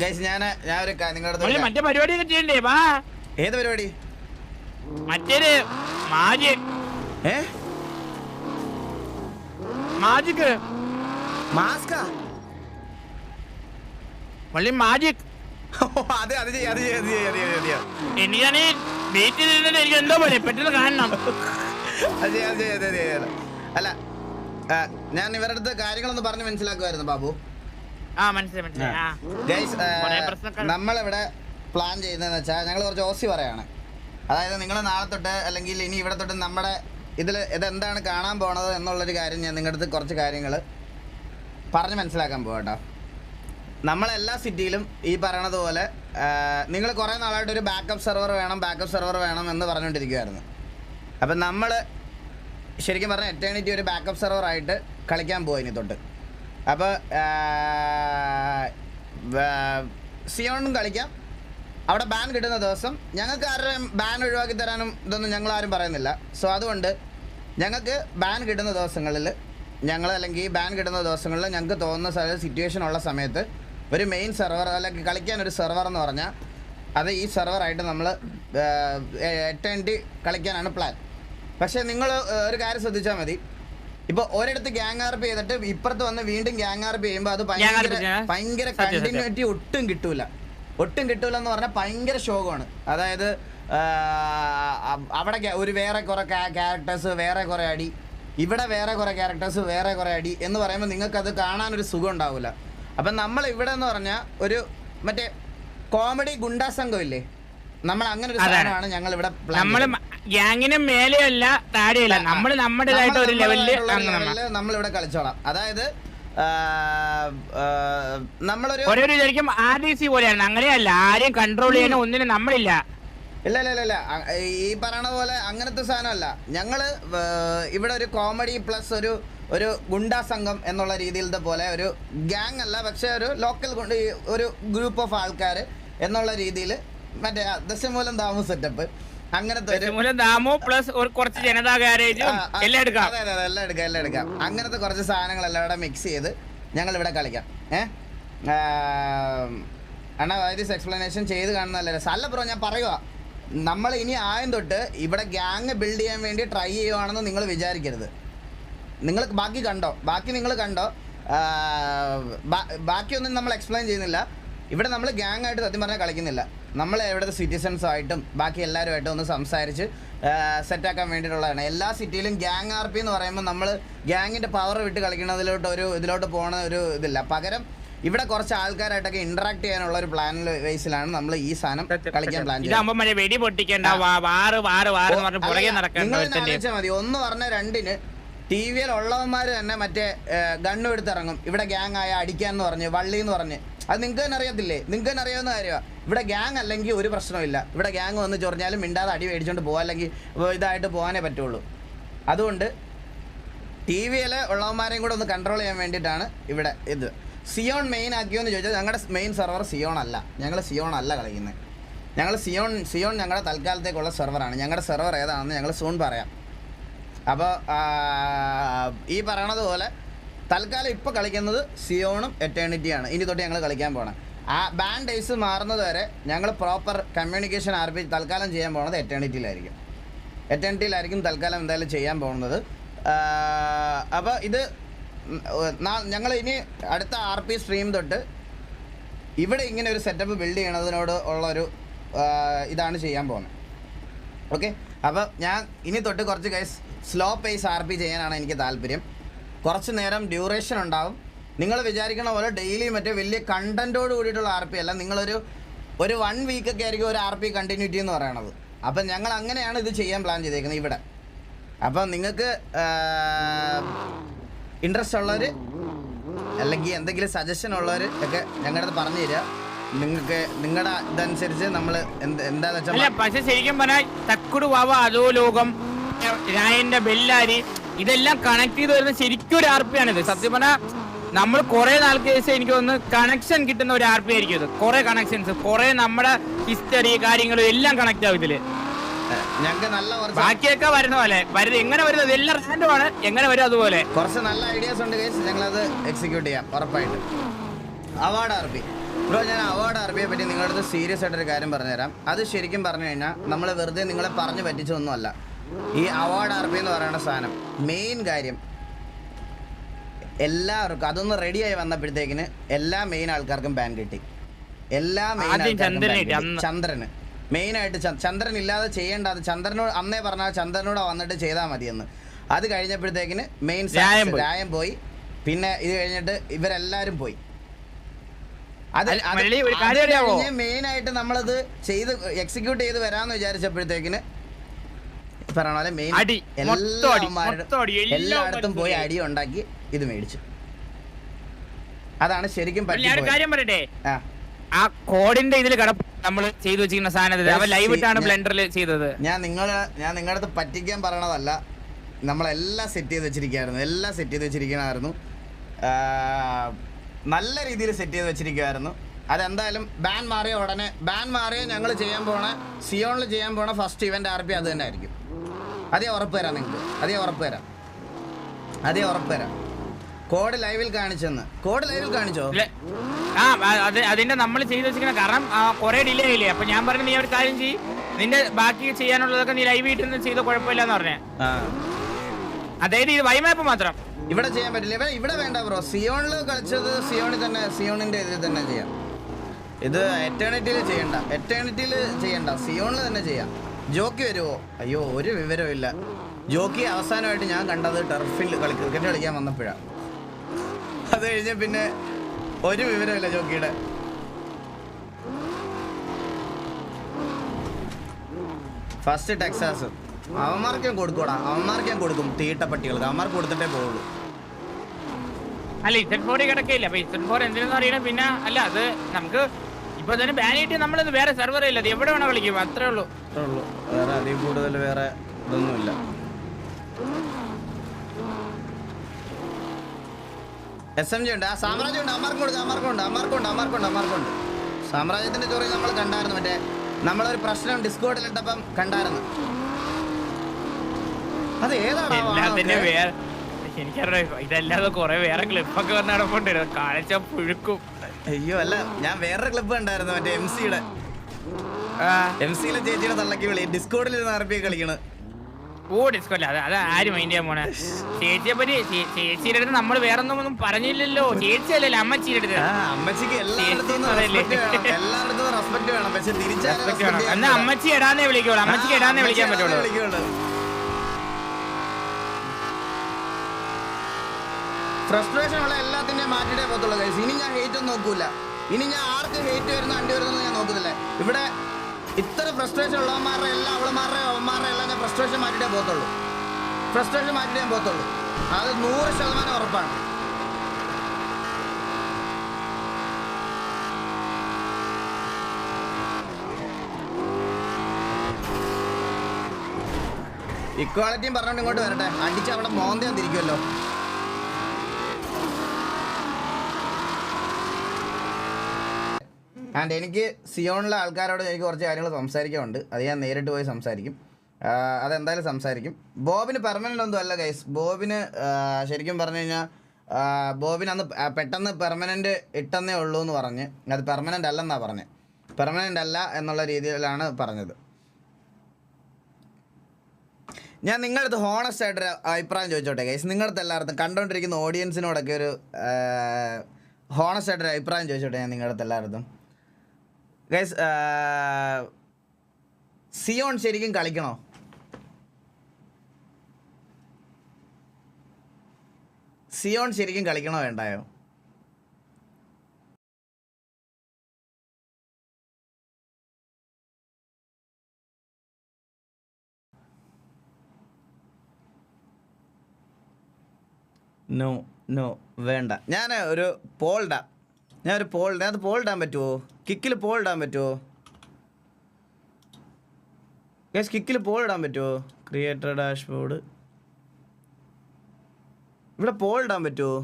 ഗൈസ് ഞാൻ ഞാൻ ഒരു നിങ്ങളുടെ മറ്റേ പരിപാടി ചെയ്യണ്ടേ? വാ. ഏത് പരിപാടി? മറ്റേത് മാജിക്. ഏ? മാജിക്. മാസ്കാ വള്ളി മാജിക്. അതെ അത് ചെയ്യാം അത് ചെയ്യാം അത് ചെയ്യാം അത് ചെയ്യാം അത് ചെയ്യാം. എനിക്കാണെ എനിക്ക് എന്തോ പോലെ പെട്ടെന്ന് കാണണം. അത് ചെയ്യാം അത് ചെയ്യാം അത് ചെയ്യാം. അല്ല ഞാൻ ഇവരുടെ അടുത്ത് കാര്യങ്ങളൊന്ന് പറഞ്ഞ് മനസ്സിലാക്കുമായിരുന്നു ബാബു. നമ്മളിവിടെ പ്ലാൻ ചെയ്യുന്നതെന്ന് വെച്ചാൽ ഞങ്ങൾ കുറച്ച് ഓസി പറയാണ്. അതായത് നിങ്ങൾ നാളെ തൊട്ട് അല്ലെങ്കിൽ ഇനി ഇവിടെ തൊട്ട് നമ്മുടെ ഇതിൽ ഇതെന്താണ് കാണാൻ പോണത് എന്നുള്ളൊരു കാര്യം ഞാൻ നിങ്ങളുടെ അടുത്ത് കുറച്ച് കാര്യങ്ങൾ പറഞ്ഞ് മനസ്സിലാക്കാൻ പോകട്ടോ നമ്മളെല്ലാ സിറ്റിയിലും ഈ പറയണത് പോലെ നിങ്ങൾ കുറേ നാളായിട്ട് ഒരു ബാക്കപ്പ് സെർവർ വേണം ബാക്കപ്പ് സെർവർ വേണം എന്ന് പറഞ്ഞുകൊണ്ടിരിക്കുമായിരുന്നു അപ്പം നമ്മൾ ശരിക്കും പറഞ്ഞാൽ എറ്റേണിറ്റി ഒരു ബാക്കപ്പ് സെർവർ ആയിട്ട് കളിക്കാൻ പോകും ഇനി തൊട്ട്. അപ്പോൾ സിയോണും കളിക്കാം. അവിടെ ബാൻ കിട്ടുന്ന ദിവസം ഞങ്ങൾക്ക് ആരുടെയും ബാൻ ഒഴിവാക്കി തരാനും ഇതൊന്നും ഞങ്ങൾ ആരും പറയുന്നില്ല. സോ അതുകൊണ്ട് ഞങ്ങൾക്ക് ബാൻ കിട്ടുന്ന ദിവസങ്ങളിൽ ഞങ്ങൾ അല്ലെങ്കിൽ ബാൻ കിട്ടുന്ന ദിവസങ്ങളിൽ ഞങ്ങൾക്ക് തോന്നുന്ന സിറ്റുവേഷൻ ഉള്ള സമയത്ത് ഒരു മെയിൻ സെർവർ അല്ലെങ്കിൽ കളിക്കാൻ ഒരു സെർവർ എന്ന് പറഞ്ഞാൽ അത് ഈ സെർവറായിട്ട് നമ്മൾ എട്ടേണ്ടി കളിക്കാനാണ് പ്ലാൻ പക്ഷേ നിങ്ങൾ ഒരു കാര്യം ശ്രദ്ധിച്ചാൽ മതി. ഇപ്പൊ ഒരിടത്ത് ഗ്യാങ് ആർപ്പ് ചെയ്തിട്ട് ഇപ്പുറത്ത് വന്ന് വീണ്ടും ഗ്യാങ് ആർപ്പ് ചെയ്യുമ്പോൾ അത് ഭയങ്കര ഭയങ്കര. കണ്ടിന്യൂറ്റി ഒട്ടും കിട്ടൂല. ഒട്ടും കിട്ടൂല എന്ന് പറഞ്ഞാൽ ഭയങ്കര ശോകമാണ്. അതായത് അവിടെ ഒരു വേറെ കുറെ ക്യാരക്ടേഴ്സ് വേറെ കുറെ അടി. ഇവിടെ വേറെ കുറെ ക്യാരക്ടേഴ്സ് വേറെ കുറെ അടി എന്ന് പറയുമ്പോൾ നിങ്ങൾക്ക് അത് കാണാൻ ഒരു സുഖം ഉണ്ടാവില്ല അപ്പം നമ്മൾ ഇവിടെ എന്ന് പറഞ്ഞാൽ ഒരു മറ്റേ കോമഡി ഗുണ്ടാ സംഘം ഇല്ലേ? നമ്മൾ അങ്ങനെ ഒരു സാധനമാണ് ഞങ്ങൾ ഇവിടെ. ഗ്യാങ്ങിനും മേലെയല്ല താഴെയല്ല. നമ്മൾ നമ്മുടേതായിട്ട് ഒരു ലെവലിൽ അങ്ങനെ നമ്മളിവിടെ കളിച്ചോളാം. അതായത് നമ്മളൊരു വിചാരിക്കും ആർ ഡി സി പോലെയാണ്. അങ്ങനെയല്ല. ആരെയും കൺട്രോൾ ചെയ്യാനും ഒന്നിനും നമ്മളില്ല. ഇല്ല ഇല്ല ഇല്ല, ഈ പറയണ പോലെ അങ്ങനത്തെ സാധനമല്ല. ഞങ്ങൾ ഇവിടെ ഒരു കോമഡി പ്ലസ് ഒരു ഒരു ഗുണ്ടാ സംഘം എന്നുള്ള രീതിയിലത്തെ പോലെ ഒരു ഗ്യാങ് അല്ല പക്ഷെ ഒരു ലോക്കൽ ഒരു ഗ്രൂപ്പ് ഓഫ് ആൾക്കാർ എന്നുള്ള രീതിയിൽ മറ്റേ ദശമൂലം താമസ സെറ്റപ്പ് അങ്ങനത്തെ പ്ലസ് ഒരു കുറച്ച് ജനതാ ഗാരേജും എല്ലാം എടുക്കാം. അതെ അതെ എല്ലാം എടുക്കാം എല്ലാം എടുക്കാം. അങ്ങനത്തെ കുറച്ച് സാധനങ്ങളെല്ലാം ഇവിടെ മിക്സ് ചെയ്ത് ഞങ്ങൾ ഇവിടെ കളിക്കാം. ഏ? അണ്ണാ അതായത് എക്സ്പ്ലനേഷൻ ചെയ്ത് കാണുന്നതല്ലേ രസം. അല്ല ബ്രോ ഞാൻ പറയുക നമ്മൾ ഇനി ആയം തൊട്ട് ഇവിടെ ഗ്യാങ് ബിൽഡ് ചെയ്യാൻ വേണ്ടി ട്രൈ ചെയ്യുവാണെന്ന് നിങ്ങൾ വിചാരിക്കരുത്. നിങ്ങൾ ബാക്കി കണ്ടോ? ബാക്കി നിങ്ങൾ കണ്ടോ? ബാക്കിയൊന്നും നമ്മൾ എക്സ്പ്ലെയിൻ ചെയ്യുന്നില്ല. ഇവിടെ നമ്മൾ ഗ്യാങ് ആയിട്ട് സത്യം പറഞ്ഞാൽ കളിക്കുന്നില്ല. നമ്മൾ ഇവിടുത്തെ സിറ്റിസൺസ് ആയിട്ടും ബാക്കി എല്ലാവരുമായിട്ടും ഒന്ന് സംസാരിച്ച് സെറ്റാക്കാൻ വേണ്ടിയിട്ടുള്ളതാണ്. എല്ലാ സിറ്റിയിലും ഗ്യാങ് ആർ പി എന്ന് പറയുമ്പോൾ നമ്മൾ ഗ്യാങ്ങിന്റെ പവർ വിട്ട് കളിക്കുന്നതിലോട്ട് ഒരു ഇതിലോട്ട് പോകുന്ന ഒരു ഇതില്ല. പകരം ഇവിടെ കുറച്ച് ആൾക്കാരായിട്ടൊക്കെ ഇന്ററാക്ട് ചെയ്യാനുള്ള ഒരു പ്ലാൻ ബേസിലാണ് നമ്മൾ ഈ സാധനം കളിക്കാൻ പ്ലാൻ ചെയ്യുന്നത്. മതി. ഒന്ന് പറഞ്ഞ രണ്ടിന് ടി വിയിൽ ഉള്ളവന്മാർ തന്നെ മറ്റേ ഗണ്ണും എടുത്തിറങ്ങും. ഇവിടെ ഗ്യാങ് ആയ അടിക്കാന്ന് പറഞ്ഞ് വള്ളി എന്ന് പറഞ്ഞ്. അത് നിങ്ങൾക്ക് തന്നെ അറിയത്തില്ലേ? നിങ്ങൾക്ക് തന്നെ അറിയാവുന്ന കാര്യമാണ് ഇവിടെ ഗ്യാങ് അല്ലെങ്കിൽ ഒരു പ്രശ്നമില്ല ഇവിടെ ഗ്യാങ് വന്ന് ചൊറിഞ്ഞാലും മിണ്ടാതെ അടി മേടിച്ചുകൊണ്ട് പോകാം അല്ലെങ്കിൽ ഇതായിട്ട് പോകാനേ പറ്റുള്ളൂ. അതുകൊണ്ട് ടി വിയിൽ ഉള്ളവന്മാരെയും കൂടെ ഒന്ന് കൺട്രോൾ ചെയ്യാൻ വേണ്ടിയിട്ടാണ് ഇവിടെ ഇത്. സിയോൺ മെയിൻ ആക്കിയോ എന്ന് ചോദിച്ചാൽ ഞങ്ങളുടെ മെയിൻ സെർവർ സിയോൺ അല്ല. ഞങ്ങൾ സിയോൺ അല്ല കളിക്കുന്നത് ഞങ്ങൾ സിയോൺ സിയോൺ ഞങ്ങളുടെ തൽക്കാലത്തേക്കുള്ള സെർവറാണ് ഞങ്ങളുടെ സെർവർ ഏതാണെന്ന് ഞങ്ങൾ സൂൺ പറയാം. അപ്പോൾ ഈ പറയണത് പോലെ തൽക്കാലം ഇപ്പോൾ കളിക്കുന്നത് സിയോണും എറ്റേണിറ്റിയാണ്. ഇനി തൊട്ട് ഞങ്ങൾ കളിക്കാൻ പോകണം ആ ബാൻ ഡേയ്സ് മാറുന്നത് വരെ ഞങ്ങൾ പ്രോപ്പർ കമ്മ്യൂണിക്കേഷൻ ആരംഭിച്ച് തൽക്കാലം ചെയ്യാൻ പോകുന്നത് എറ്റേണിറ്റിയിലായിരിക്കും. എറ്റേണിറ്റിയിലായിരിക്കും തൽക്കാലം എന്തായാലും ചെയ്യാൻ പോകുന്നത് അപ്പോൾ ഇത് ഞങ്ങൾ ഇനി അടുത്ത ആർ പി സ്ട്രീം തൊട്ട് ഇവിടെ ഇങ്ങനെ ഒരു സെറ്റപ്പ് ബിൽഡ് ചെയ്യണതിനോട് ഉള്ളൊരു ഇതാണ് ചെയ്യാൻ പോകുന്നത് ഓക്കെ അപ്പോൾ ഞാൻ ഇനി തൊട്ട് കുറച്ച് കൈസ് സ്ലോ പേസ് ആർ പി ചെയ്യാനാണ് എനിക്ക് താല്പര്യം. കുറച്ച് നേരം ഡ്യൂറേഷൻ ഉണ്ടാവും. നിങ്ങൾ വിചാരിക്കണ പോലെ ഡെയിലി മറ്റേ വലിയ കണ്ടന്റോട് കൂടിയിട്ടുള്ള ആർ പി അല്ല. നിങ്ങളൊരു ഒരു വൺ വീക്കൊക്കെ ആയിരിക്കും ഒരു ആർ പി കണ്ടിന്യൂറ്റി എന്ന് പറയണത്. അപ്പം ഞങ്ങൾ അങ്ങനെയാണ് ഇത് ചെയ്യാൻ പ്ലാൻ ചെയ്തേക്കുന്നത് ഇവിടെ. അപ്പം നിങ്ങൾക്ക് ഇൻട്രസ്റ്റ് ഉള്ളവർ അല്ലെങ്കിൽ എന്തെങ്കിലും സജഷൻ ഉള്ളവർ ഒക്കെ ഞങ്ങളുടെ അടുത്ത് പറഞ്ഞു തരിക. നിങ്ങൾക്ക് നിങ്ങളുടെ ഇതനുസരിച്ച് നമ്മൾ എന്ത് എന്താന്ന് വെച്ചാൽ പക്ഷെ ശരിക്കും പറഞ്ഞാൽ തക്കുടു വാവ അതോ ലോകം. രായന്റെ ബെല്ലാരി. ഇതെല്ലാം കണക്ട് ചെയ്ത് വരുന്ന ശരിക്കും ഒരു ആർ പി ആണിത്. സത്യം പറഞ്ഞാൽ നമ്മൾ കുറെ നാൾക്ക് ശേഷം എനിക്ക് തോന്നുന്നു കണക്ഷൻ കിട്ടുന്ന ഒരു ആർ പി ആയിരിക്കും ഇത്. കുറെ കണക്ഷൻസ് കുറെ നമ്മുടെ ഹിസ്റ്ററി കാര്യങ്ങളും എല്ലാം കണക്ട് ആവും ഇതിൽ. ഞങ്ങൾക്ക് നല്ല കുറച്ച് ബാക്കിയൊക്കെ വരുന്ന പോലെ. വരുന്നത് എങ്ങനെ വരുന്നത് എല്ലാം റാൻഡം ആണ്. എങ്ങനെ വരും അതുപോലെ. കുറച്ച് നല്ല ഐഡിയാസ് ഉണ്ട് ഗൈസ് ഞങ്ങളത് എക്സിക്യൂട്ട് ചെയ്യാം ഉറപ്പായിട്ട്. അവാർഡ് ആർ പി ബ്രോ ഞാൻ അവാർഡ് ആർ പിയെ പറ്റി നിങ്ങളുടെ അടുത്ത് സീരിയസ് ആയിട്ടൊരു കാര്യം പറഞ്ഞുതരാം. അത് ശരിക്കും പറഞ്ഞു കഴിഞ്ഞാൽ നമ്മൾ വെറുതെ നിങ്ങളെ പറഞ്ഞു പറ്റിച്ചൊന്നുമല്ല ഈ അവാർഡ് അറബി എന്ന് പറയുന്ന സാധനം. മെയിൻ കാര്യം എല്ലാവർക്കും അതൊന്ന് റെഡിയായി വന്നപ്പോഴത്തേക്കിന് എല്ലാ മെയിൻ ആൾക്കാർക്കും ബാൻ കിട്ടി. എല്ലാ മെയിൻ ആൾക്കാർക്കും ചന്ദ്രനെ മെയിൻ ആയിട്ട് ചന്ദ്രൻ ഇല്ലാതെ ചെയ്യേണ്ട അത് ചന്ദ്രനോട് അന്നേ പറഞ്ഞാൽ ചന്ദ്രനോട് വന്നിട്ട് ചെയ്താൽ മതിയെന്ന്. അത് കഴിഞ്ഞപ്പോഴത്തേക്കിന് മെയിൻ രായം പോയി. പിന്നെ ഇത് കഴിഞ്ഞിട്ട് ഇവരെല്ലാരും പോയി. അത്? മെയിൻ ആയിട്ട് നമ്മളത് ചെയ്ത് എക്സിക്യൂട്ട് ചെയ്ത് വരാന്ന് വിചാരിച്ചപ്പോഴത്തേക്കിന് പറഞ്ഞ പോലെ മെയിൻ അടി, മൊത്തം അടി, മൊത്തം അടി, എല്ലാം എല്ലായിടത്തും പോയി അടി. ഉണ്ടാക്കി ഇത് മേടിച്ചു. അതാണ് ശരിക്കും കാര്യം പറയട്ടെ? ആ. കോഡിന്റെ ഇതിൽ കട നമ്മൾ ചെയ്തു വെച്ചിരിക്കുന്ന സാധനത്തിൽ അവ ലൈവ് ഇട്ടാണ് ബ്ലെൻഡറിൽ ചെയ്തത്. ഞാൻ നിങ്ങൾ ഞാൻ നിങ്ങളുടെ അടുത്ത് പറ്റിക്കാൻ പറയണതല്ല നമ്മളെല്ലാം സെറ്റ് ചെയ്ത് വെച്ചിരിക്കുകയായിരുന്നു. എല്ലാം സെറ്റ് ചെയ്ത് വെച്ചിരിക്കണമായിരുന്നു. നല്ല രീതിയിൽ സെറ്റ് ചെയ്ത് വെച്ചിരിക്കുമായിരുന്നു അതെന്തായാലും ബാൻ മാറിയ ഉടനെ ബാൻ മാറിയ ഞങ്ങൾ ചെയ്യാൻ പോണ സിയോണിൽ ചെയ്യാൻ പോണ ഫസ്റ്റ് ഇവന്റ് ആർ പി അത് തന്നെ ആയിരിക്കും. അതേ ഉറപ്പ് തരാം നിങ്ങൾക്ക്. അതേ ഉറപ്പ് തരാം അതേ ഉറപ്പ് തരാം കോഡ് ലൈവിൽ കാണിച്ചെന്ന്. കോഡ് ലൈവിൽ കാണിച്ചോ? ആ അത് അതിന്റെ നമ്മൾ ചെയ്തു വെച്ചിരിക്കുന്ന കാരണം കുറെ ഡിലേ ആയില്ലേ? അപ്പൊ ഞാൻ പറഞ്ഞു നീ ഒരു കാര്യം ചെയ്യ്. നിന്റെ ബാക്കി ചെയ്യാനുള്ളതൊക്കെ നീ ലൈവ് ഇട്ട് ചെയ്ത കുഴപ്പമില്ല എന്ന് പറഞ്ഞേ അതായത് ഇത് വൈമാപ്പ് മാത്രം. ഇവിടെ ചെയ്യാൻ പറ്റില്ല. ഇവിടെ ഇവിടെ വേണ്ട ബ്രോ. സിയോണിൽ കളിച്ചത് സിയോണിൽ തന്നെ സിയോണിന്റെ ഇതിൽ തന്നെ ചെയ്യാം. ഇത് എറ്റേണിറ്റിയിൽ ചെയ്യണ്ട. എറ്റേണിറ്റിയിൽ ചെയ്യണ്ട. സിയോണിൽ തന്നെ ചെയ്യാം. ജോക്കി വരുമോ അയ്യോ ഒരു വിവരവും ഇല്ല. ജോക്കി അവസാനമായിട്ട് ഞാൻ കണ്ടത് ടർഫിൽ കളി ക്രിക്കറ്റ് കളിക്കാൻ വന്നപ്പോഴാണ് അത് കഴിഞ്ഞ പിന്നെ ഒരു വിവരമില്ല ജോക്കിയുടെ. ഫസ്റ്റ് ടെക്സാസ് അവന്മാർക്ക് ഞാൻ കൊടുക്കൂടാ. അവന്മാർക്ക് ഞാൻ കൊടുക്കും തീട്ടപ്പട്ടികൾക്ക് അവന്മാർക്ക് കൊടുത്തിട്ടേ പോവുള്ളൂ. അല്ല ഇസഡ് ഫോർ കിടക്കില്ല അപ്പൊ ഇസഡ് ഫോർ എന്തിനെന്ന് അറിയണം? പിന്നെ അല്ല അത് നമുക്ക് ഇപ്പൊ തന്നെ ബാൻ ചെയ്തിട്ട് നമ്മളിത് വേറെ സെർവർ ഇല്ല. അത് എവിടെ വേണോ കളിക്കും. അത്രേ ഉള്ളൂ. അത്രേ ഉള്ളൂ വേറെ അതിൽ കൂടുതൽ വേറെ ഇതൊന്നുമില്ല. എസ് എം ജി ഉണ്ട്. ആ സാമ്രാജ്യം ഉണ്ട്. അമർക്കുണ്ട് അമർക്കുണ്ട് അമർക്കുണ്ട് അമർക്കുണ്ട് ഉണ്ട് സാമ്രാജ്യത്തിന്റെ ചോറി നമ്മൾ കണ്ടായിരുന്നു മറ്റേ നമ്മളൊരു പ്രശ്നം ഡിസ്കോഡിൽ ഇട്ടപ്പം കണ്ടായിരുന്നു. അത് ഏതാണ് വേറെ എനിക്കറിയാം ഇതല്ലാതെ കുറെ വേറെ ക്ലിപ്പൊക്കെ വന്ന് നടപ്പുണ്ട് കാഴ്ച പുഴുക്കും. അയ്യോ അല്ല ഞാൻ വേറൊരു ക്ലിപ്പ് കണ്ടായിരുന്നു മറ്റേ എം സിയുടെ എം സിയിലെ ചേച്ചിയുടെ തള്ളക്കി വിളി. ഡിസ്കോഡിൽ ഇരുന്ന് ആർപ്പി കളിക്കണ്. ഓ ഡിസ്കോല്ല അത് അത് ആര് മൈൻഡ് ചെയ്യാൻ പോണേ? ചേച്ചിയെ പറ്റി ചേച്ചിയുടെ അടുത്ത് നമ്മൾ വേറെ ഒന്നും പറഞ്ഞില്ലല്ലോ. ചേച്ചി അല്ലല്ലോ അമ്മച്ചിയുടെ അടുത്ത്. അമ്മച്ചിക്ക് എല്ലായിടത്തും? വേണം. എല്ലായിടത്തും റെസ്പെക്ട് വേണം. പക്ഷെ Respect എന്നാ അമ്മച്ചി എടാന്നേ വിളിക്കുള്ളൂ. അമ്മച്ചിക്ക് എടാന്നേ വിളിക്കാൻ പറ്റുള്ളൂ. ഫ്രസ്ട്രേഷൻ ഉള്ള എല്ലാത്തിന്റെയും മാറ്റിയിട്ടേ പോകത്തുള്ളൂ. ഇനി ഞാൻ ഹേറ്റ് ഒന്നും നോക്കൂല. ഇനി ഞാൻ ആർക്ക് ഹേറ്റ് വരുന്ന അണ്ടി വരുന്ന ഞാൻ നോക്കുന്നില്ല. ഇവിടെ ഇത്ര ഫ്രസ്ട്രേഷൻ ഉള്ളവന്മാരുടെ എല്ലാം അവളമാരുടെ അവന്മാരുടെ എല്ലാം ഞാൻ ഫ്രസ്ട്രേഷൻ മാറ്റിട്ടേ പോകത്തുള്ളൂ. ഫ്രസ്ട്രേഷൻ മാറ്റിട്ടേ ഞാൻ പോകത്തുള്ളൂ. അത് നൂറ് ശതമാനം ഉറപ്പാണ്. ഇക്വാളിറ്റിയും പറഞ്ഞോണ്ട് ഇങ്ങോട്ട് വരട്ടെ. അടിച്ച് അവിടെ മോന്തയാൻ തിരിക്കുമല്ലോ ആൻഡ് എനിക്ക് സിയോണിലെ ആൾക്കാരോട് എനിക്ക് കുറച്ച് കാര്യങ്ങൾ സംസാരിക്കാനുണ്ട്. അത് ഞാൻ നേരിട്ട് പോയി സംസാരിക്കും. അതെന്തായാലും സംസാരിക്കും. ബോബിന് പെർമനന്റ് ഒന്നും അല്ല ഗൈസ് ബോബിന് ശരിക്കും പറഞ്ഞു കഴിഞ്ഞാൽ ബോബിന് അന്ന് പെട്ടെന്ന് പെർമനന്റ് ഇട്ടെന്നേ ഉള്ളൂ എന്ന് പറഞ്ഞ്. അത് പെർമനന്റ് അല്ലെന്നാണ് പറഞ്ഞത് പെർമനന്റ് അല്ല എന്നുള്ള രീതിയിലാണ് പറഞ്ഞത്. ഞാൻ നിങ്ങളടുത്ത് ഹോണസ്റ്റ് ആയിട്ടൊരു അഭിപ്രായം ചോദിച്ചോട്ടെ ഗൈസ് നിങ്ങളടുത്ത് എല്ലായിടത്തും കണ്ടുകൊണ്ടിരിക്കുന്ന ഓഡിയൻസിനോടൊക്കെ ഒരു ഹോണസ്റ്റ് ആയിട്ടൊരു അഭിപ്രായം ചോദിച്ചോട്ടെ ഞാൻ നിങ്ങളടുത്ത് എല്ലായിടത്തും. ഗൈസ് സിയോൺ ശരിക്കും കളിക്കണോ? സിയോൺ ശരിക്കും കളിക്കണോ വേണ്ടായോ? നോ നോ വേണ്ട. ഞാൻ ഒരു പോൾ ഒരു പോൾ അത് പോൾ ഇടാൻ പറ്റുമോ കിക്കിൽ പോൾ ഇടാൻ പറ്റുമോ ഗൈസ് കിക്കിൽ പോൾ ഇടാൻ പറ്റുമോ ക്രിയേറ്റർ ഡാഷ്ബോർഡ് ഇവിടെ പോൾ ഇടാൻ പറ്റുമോ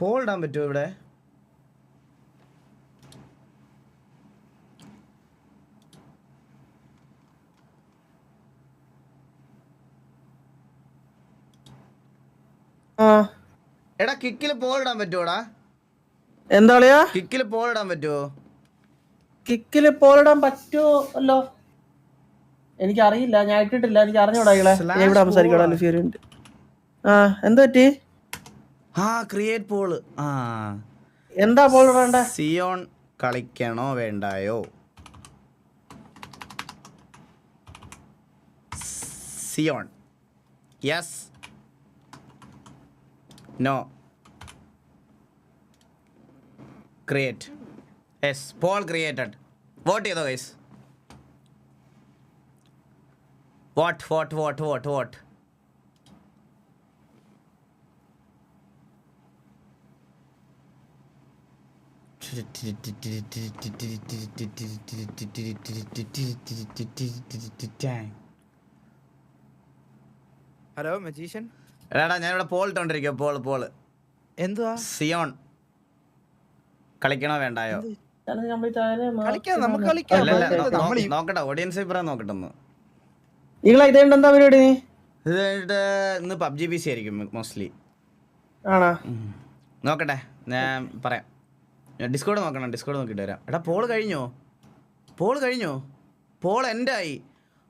പോൾ ഇടാൻ പറ്റുമോ ഇവിടെ? എടാ കിക്കിൽ പോൾ ഇടാൻ പറ്റുമോടാ എന്താ കളിയാ കിക്കിൽ പോൾ ഇടാൻ പറ്റുമോ കിക്കിൽ ഇടാൻ പറ്റുമല്ലോ എനിക്ക് അറിയില്ല ഞാൻ ഇട്ടിട്ടില്ല എനിക്ക് അറിഞ്ഞൂടാ ഇളെ ഇവിടെ സംസാരിക്കടാ ലുഫിയറുണ്ട് ആ എന്താ പറ്റി? ആ ക്രിയേറ്റ് പോൾ ആ. എന്താ പോൾ ഇടണ്ടേ? സിയോൺ കളിക്കണോ വേണ്ടായോ? Zion. Yes no create yes poll created vote ചെയ്തോ guys vote vote vote vote vote hello magician എടാ ഞാനിവിടെ പോൾ ഇട്ടോണ്ടിരിക്കുക പോൾ പോൾ എന്തുവാ? സിയോൺ കളിക്കണോ വേണ്ടായോ? കളിക്കാം നമുക്ക് കളിക്കാം. നോക്കട്ടെ ഓഡിയൻസ് അഭിപ്രായം നോക്കട്ടെ ഒന്ന് നിങ്ങളെ ഇതേണ്ട എന്താ പരിപാടി നീ? ഇത് കഴിഞ്ഞിട്ട് ഇന്ന് പബ്ജി പി സി ആയിരിക്കും മോസ്റ്റ്ലി ആണോ? നോക്കട്ടെ ഞാൻ പറയാം. ഡിസ്കോഡ് നോക്കണം ഡിസ്കോഡ് നോക്കിയിട്ട് വരാം. എടാ പോൾ കഴിഞ്ഞോ? പോൾ കഴിഞ്ഞോ? പോൾ എന്റെ ആയി.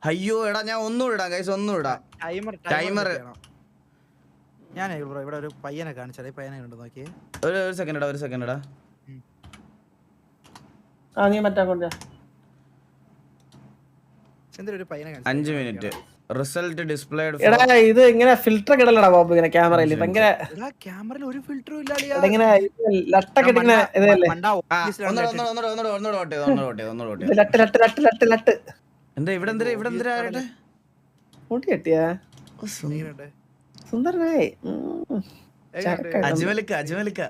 അയ്യോ എടാ ഞാൻ ഒന്നും ഇടാം കൈസ് ഒന്നും ഇടാം. Timer Timer. ഞാൻ ബ്രോ ഇവിടെ ഒരു പയ്യനെ കാണിച്ചാലേ പയ്യനെ കണ്ടു? നോക്കിയേ. ഒരു ഒരു സെക്കൻഡ് ഇടാ ഒരു സെക്കൻഡ് ഇടാ ആ നീ മറ്റാ കൊണ്ട് എന്തൊരു ഒരു പയ്യനെ കാണിച്ചു അഞ്ച് മിനിറ്റ് റിസൾട്ട് ഡിസ്പ്ലേഡ് എടാ ഇത് ഇങ്ങനെ ഫിൽറ്റർ കിടലടാ ബാബു ഇങ്ങനെ ക്യാമറയിൽ ഭയങ്കര എടാ ക്യാമറയിൽ ഒരു ഫിൽറ്ററും ഇല്ല ഇങ്ങനെ ലട്ട ഇങ്ങനെ ഇതല്ലേ? ലട്ട് ലട്ട് ലട്ട് ലട്ട് ലട്ട്. എന്താ ഇവിടെ എന്തിനാ ഇവിടെ എന്തിനാ ആരട്ടെ മുടി കെട്ടിയാ? സുന്ദരനായി. അജ്മലിക്ക അജ്മലിക്ക.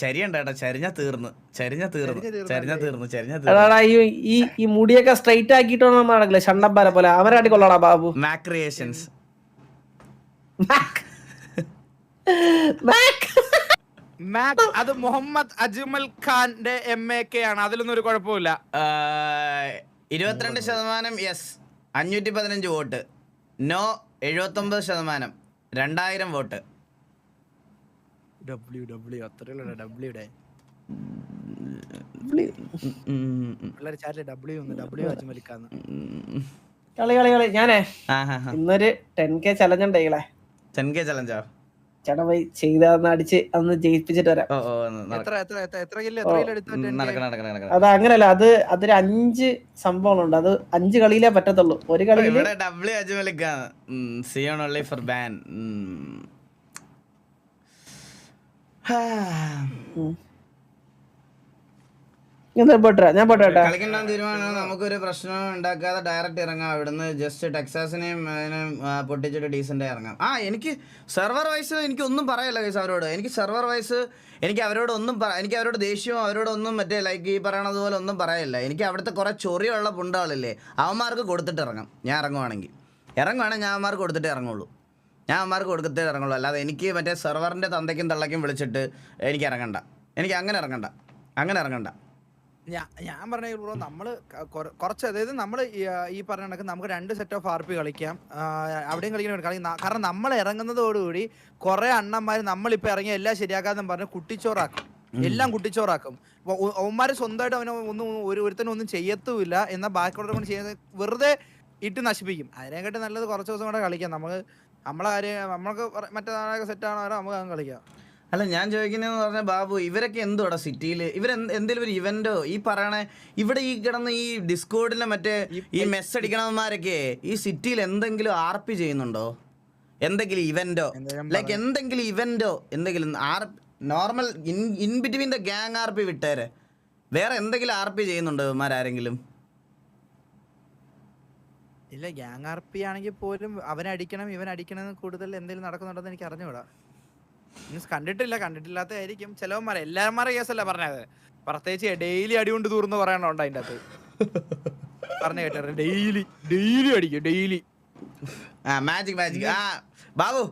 ചരിയണ്ട ചരിഞ്ഞ തീർന്നു. ചരിഞ്ഞ തീർന്നു. ചരിഞ്ഞ തീർന്നു ചരിഞ്ഞ ഈ മുടിയൊക്കെ സ്ട്രൈറ്റ് ആക്കിയിട്ടോ നടക്കില്ല? ഷണ്ടപ്പാരെ പോലെ. അവരാടി കൊള്ളാടാ Babu. Mac creations back Mac അത് മുഹമ്മദ് അജ്മൽ ഖാന്റെ എം എ കെ ആണ്. അതിലൊന്നും ഒരു കുഴപ്പമില്ല ഇരുപത്തിരണ്ട് ശതമാനം യെസ്. അഞ്ഞൂറ്റി പതിനഞ്ച് വോട്ട്. നോ എഴുപത്തൊമ്പത് ശതമാനം. രണ്ടായിരം വോട്ട്. ഡബ്ല്യു ഡബ്ല്യു അത്രയുള്ള ഡബ്ല്യു ഡേ പിള്ളേർ ചാറ്റിൽ ഡബ്ല്യു ഒന്ന് ഡബ്ല്യു അജ്മലിക്കാന്ന് ഉം. കളി കളി കളി. ഞാനേ. ഇന്നൊരു ten K challenge ten K ചലഞ്ചോ ചേട്ടാ പോയി ചെയ്താന്ന് അടിച്ച് അന്ന് ജയിപ്പിച്ചിട്ട് വരാം. അത് അങ്ങനല്ല അത് അതൊരു അഞ്ച് സംഭവങ്ങളുണ്ട്. അത് അഞ്ച് കളിയിലേ പറ്റത്തുള്ളൂ. ഒരു ബാൻ ഡബ്ല്യു അജ്മലിക്കാണ് സിയോൺ ഓൺലി ഫോർ ബാൻ ഞാൻ നമുക്കൊരു പ്രശ്നം ഉണ്ടാക്കാതെ ഡയറക്റ്റ് ഇറങ്ങാം ഇവിടുന്ന് ജസ്റ്റ് ടെക്സാസിനെയും പൊട്ടിച്ചിട്ട് ഡീസന്റ് ഇറങ്ങാം. ആ എനിക്ക് സെർവർ വൈസ് എനിക്ക് ഒന്നും പറയല്ല കേസ് അവരോട്. എനിക്ക് സെർവർ വൈസ് എനിക്ക് അവരോട് ഒന്നും എനിക്ക് അവരോട് ദേഷ്യവും അവരോടൊന്നും മറ്റേ ലൈക്ക് ഈ പറയണത് പോലെ ഒന്നും പറയല്ല. എനിക്ക് അവിടുത്തെ കുറെ ചൊറിയുള്ള പുണ്ടാളില്ലേ അവന്മാർക്ക് കൊടുത്തിട്ട് ഇറങ്ങാം. ഞാൻ ഇറങ്ങുവാണെങ്കിൽ. ഇറങ്ങുവാണെങ്കിൽ ഞാൻ അവന്മാർക്ക് കൊടുത്തിട്ട് ഇറങ്ങുള്ളൂ. ഞാൻ അവന്മാർക്ക് കൊടുത്തിട്ടേ ഇറങ്ങുള്ളൂ. അല്ലാതെ എനിക്ക് മറ്റേ സെർവറിന്റെ തന്തയ്ക്കും തള്ളയ്ക്കും വിളിച്ചിട്ട് എനിക്ക് ഇറങ്ങണ്ട. എനിക്ക് അങ്ങനെ ഇറങ്ങണ്ട. അങ്ങനെ ഇറങ്ങണ്ട. ഞാൻ പറഞ്ഞ ബ്രോ നമ്മൾ കുറച്ച് അതായത് നമ്മൾ ഈ പറഞ്ഞ കണക്ക് നമുക്ക് രണ്ട് സെറ്റ് ഓഫ് ആർ പി കളിക്കാം അവിടെയും കളിക്കാൻ കളിക്കും ന- കാരണം നമ്മൾ ഇറങ്ങുന്നതോടുകൂടി കുറെ അണ്ണന്മാർ നമ്മളിപ്പോ ഇറങ്ങിയ എല്ലാം ശരിയാക്കാന്ന് പറഞ്ഞ് കുട്ടിച്ചോറാക്കും. എല്ലാം കുട്ടിച്ചോറാക്കും. അവന്മാര് സ്വന്തമായിട്ട് അവനെ ഒന്നും ഒരു ഒരുത്തനും ഒന്നും ചെയ്യത്തുമില്ല എന്നാൽ ബാക്കിയുള്ളവർ കൊണ്ട് ചെയ്യുന്നത് വെറുതെ ഇട്ട് നശിപ്പിക്കും. അതിനെക്കാട്ടി നല്ലത് കുറച്ച് ദിവസം കൂടെ കളിക്കാം. നമുക്ക് നമ്മളെ കാര്യം നമ്മൾക്ക് മറ്റേ സെറ്റ് ആണോ നമുക്ക് അങ്ങ് കളിക്കാം. അല്ല ഞാൻ ചോദിക്കുന്നതെന്ന് പറഞ്ഞാൽ ബാബു ഇവരൊക്കെ എന്തുവാടാ സിറ്റിയിൽ ഇവർ എന്തെങ്കിലും ഒരു ഇവന്റോ ഈ പറയണ ഇവിടെ ഈ കിടന്ന് ഈ ഡിസ്കോഡിലെ മറ്റേ ഈ മെസ്സ് അടിക്കണവന്മാരൊക്കെ ഈ സിറ്റിയിൽ എന്തെങ്കിലും ആർ പി ചെയ്യുന്നുണ്ടോ? എന്തെങ്കിലും ഇവന്റോ? ലൈക്ക് എന്തെങ്കിലും ഇവന്റോ എന്തെങ്കിലും are normal in in between the gang R P വിട്ടേരെ. വേറെ എന്തെങ്കിലും ആർ പി ചെയ്യുന്നുണ്ടോ ഇവന്മാരാരെങ്കിലും ഇല്ല ഗ്യാങ് ആർ പി ആണെങ്കിൽ പോലും അവനടിക്കണം ഇവൻ അടിക്കണം കൂടുതൽ എന്തെങ്കിലും നടക്കുന്നുണ്ടെന്ന് എനിക്ക് അറിഞ്ഞുകൂടാ. മീൻസ് കണ്ടിട്ടില്ല കണ്ടിട്ടില്ലാത്തതായിരിക്കും. ചിലവന്മാരെ എല്ലാവന്മാരെ കേസല്ല പറഞ്ഞത്. പ്രത്യേകിച്ച് ഡെയിലി അടി കൊണ്ട് തൂർന്ന് പറയണുണ്ട് അതിന്റെ അകത്ത്. പറഞ്ഞു കേട്ടോ ഡെയിലി ഡെയിലി അടിക്കും ഡെയിലി മാജിക് മാജിക് ആ ബാബു